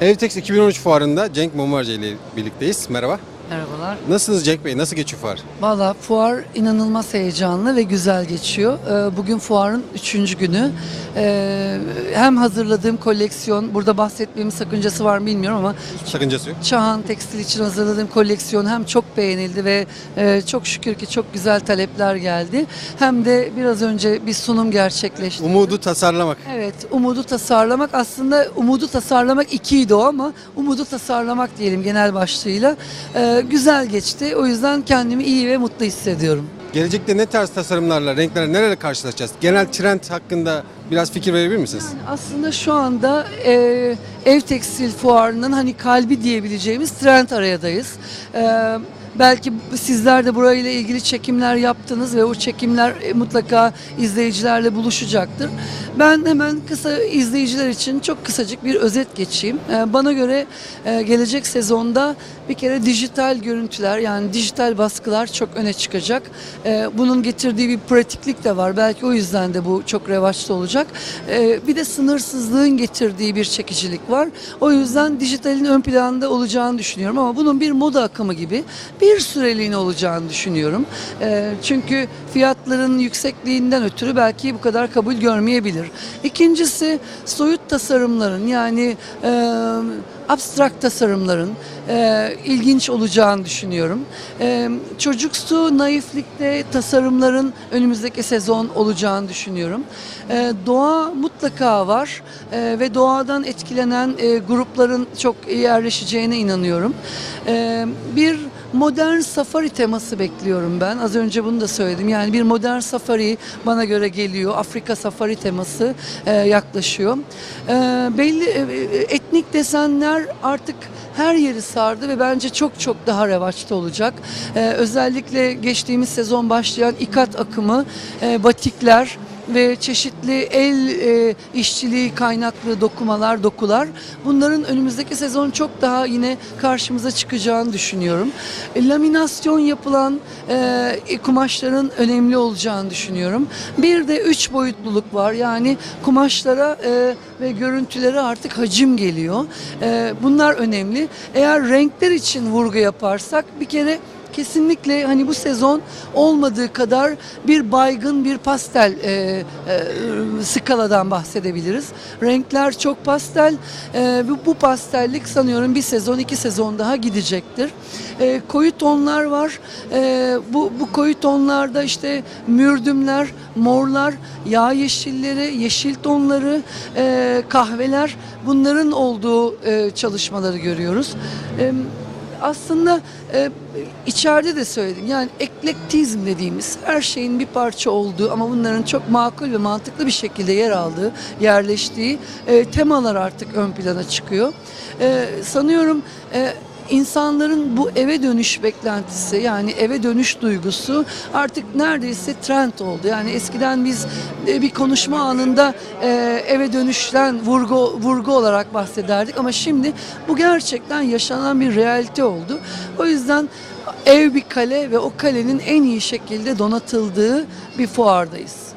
Evtex 2013 fuarında Cenk Mumvarca ile birlikteyiz. Merhaba. Merhabalar. Nasılsınız Cenk Bey? Nasıl geçiyor fuar? Valla fuar inanılmaz heyecanlı ve güzel geçiyor. Ee, Bugün fuarın üçüncü günü. Ee, Hem hazırladığım koleksiyon, burada bahsetmemin sakıncası var mı bilmiyorum ama Sakıncası yok. Çahan Tekstil için hazırladığım koleksiyon hem çok beğenildi ve e, çok şükür ki çok güzel talepler geldi. Hem de biraz önce bir sunum gerçekleşti. Umudu tasarlamak. Evet, umudu tasarlamak aslında umudu tasarlamak ikiydi o ama umudu tasarlamak diyelim genel başlığıyla. Ee, güzel geçti. O yüzden kendimi iyi ve mutlu hissediyorum. Gelecekte ne tarz tasarımlarla, renklerle nelerle karşılaşacağız? Genel trend hakkında biraz fikir verebilir misiniz? Aslında şu anda e, ev tekstil fuarının hani kalbi diyebileceğimiz trend arayadayız. E, belki sizler de burayla ilgili çekimler yaptınız ve o çekimler e, mutlaka izleyicilerle buluşacaktır. Ben hemen kısa izleyiciler için çok kısacık bir özet geçeyim. E, bana göre e, gelecek sezonda bir kere dijital görüntüler yani dijital baskılar çok öne çıkacak. Bunun getirdiği bir pratiklik de var. Belki o yüzden de bu çok revaçta olacak. Bir de sınırsızlığın getirdiği bir çekicilik var. O yüzden dijitalin ön planda olacağını düşünüyorum ama bunun bir moda akımı gibi bir süreliğine olacağını düşünüyorum. E, çünkü fiyatların yüksekliğinden ötürü belki bu kadar kabul görmeyebilir. İkincisi soyut tasarımların yani e, abstrakt tasarımların e, ilginç olacağını düşünüyorum. E, çocuksu naiflikte tasarımların önümüzdeki sezon olacağını düşünüyorum. E, doğa mutlaka var e, ve doğadan etkilenen e, grupların çok yerleşeceğine inanıyorum. E, bir modern safari teması bekliyorum ben. Az önce bunu da söyledim. Yani bir modern safari bana göre geliyor. Afrika safari teması e, yaklaşıyor. E, belli e, e, etnik desenler artık her yeri sardı ve bence çok çok daha revaçta olacak. E, özellikle geçtiğimiz sezon başlayan ikat akımı, e, batikler, ve çeşitli el e, işçiliği kaynaklı dokumalar, dokular bunların önümüzdeki sezon çok daha yine karşımıza çıkacağını düşünüyorum. E, laminasyon yapılan e, kumaşların önemli olacağını düşünüyorum. Bir de üç boyutluluk var yani kumaşlara e, ve görüntülere artık hacim geliyor. E, bunlar önemli. Eğer renkler için vurgu yaparsak bir kere kesinlikle hani bu sezon olmadığı kadar bir baygın bir pastel e, e, skaladan bahsedebiliriz. Renkler çok pastel. E, bu, bu pastellik sanıyorum bir sezon iki sezon daha gidecektir. E, koyu tonlar var. E, bu, bu koyu tonlarda işte mürdümler, morlar, yağ yeşilleri, yeşil tonları, e, kahveler bunların olduğu e, çalışmaları görüyoruz. E, aslında e, içeride de söyledim. Yani eklektizm dediğimiz her şeyin bir parça olduğu ama bunların çok makul ve mantıklı bir şekilde yer aldığı, yerleştiği e, temalar artık ön plana çıkıyor. E, sanıyorum e, insanların bu eve dönüş beklentisi yani eve dönüş duygusu artık neredeyse trend oldu. Yani eskiden biz e, bir konuşma anında e, eve dönüşten vurgu vurgu olarak bahsederdik ama şimdi bu gerçekten yaşanan bir realite oldu. O yüzden ev bir kale ve o kalenin en iyi şekilde donatıldığı bir fuardayız.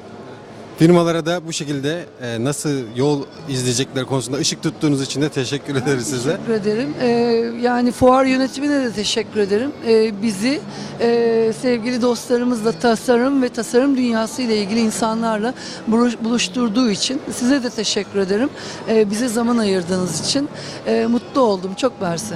Firmalara da bu şekilde e, nasıl yol izleyecekler konusunda ışık tuttuğunuz için de teşekkür ederiz size. Teşekkür ederim. Ee, yani fuar yönetimine de teşekkür ederim. Ee, bizi e, sevgili dostlarımızla tasarım ve tasarım dünyası ile ilgili insanlarla buluş- buluşturduğu için size de teşekkür ederim. Ee, bize zaman ayırdığınız için Ee, mutlu oldum. Çok mersi.